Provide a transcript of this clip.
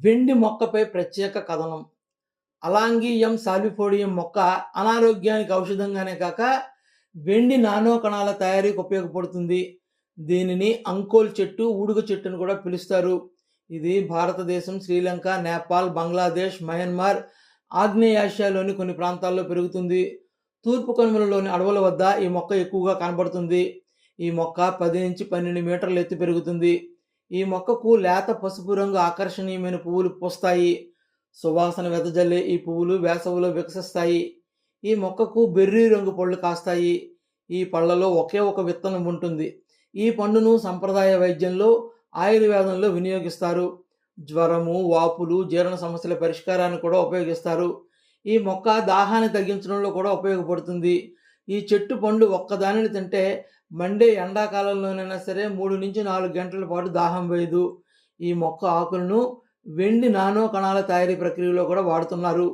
వెండి మొక్కపై ప్రత్యేక కథనం. అలాంగియం సాలిఫోడియం మొక్క అనారోగ్యానికి ఔషధంగానే కాక వెండి నానో కణాల తయారీకి ఉపయోగపడుతుంది. దీనిని అంకోల్ చెట్టు ఊడుగ చెట్టు అని కూడా పిలుస్తారు. ఇది భారతదేశం శ్రీలంక నేపాల్ బంగ్లాదేశ్ మయన్మార్ ఆగ్నేయాసియాలోని కొన్ని ప్రాంతాల్లో పెరుగుతుంది. తూర్పు కనుమలలోని అడవుల వద్ద ఈ మొక్క ఎక్కువగా కనబడుతుంది. ఈ మొక్క పది నుంచి పన్నెండు మీటర్ల ఎత్తు పెరుగుతుంది. ఈ మొక్కకు లేత పసుపు రంగు ఆకర్షణీయమైన పువ్వులు పూస్తాయి. సువాసన వెదజల్లే ఈ పువ్వులు వేసవిలో వికసిస్తాయి. ఈ మొక్కకు బెర్రీ రంగు పళ్ళు కాస్తాయి. ఈ పళ్ళలో ఒకే ఒక విత్తనం ఉంటుంది. ఈ పండును సంప్రదాయ వైద్యంలో ఆయుర్వేదంలో వినియోగిస్తారు. జ్వరము వాపులు జీర్ణ సమస్యల పరిష్కారాన్ని కూడా ఉపయోగిస్తారు. ఈ మొక్క దాహాన్ని తగ్గించడంలో కూడా ఉపయోగపడుతుంది. ఈ చెట్టు పండు ఒక్కదానిని తింటే మండే ఎండాకాలంలోనైనా సరే మూడు నుంచి నాలుగు గంటల పాటు దాహం వేయదు. ఈ మొక్క ఆకులను వెండి నానో కణాల తయారీ ప్రక్రియలో కూడా వాడుతున్నారు.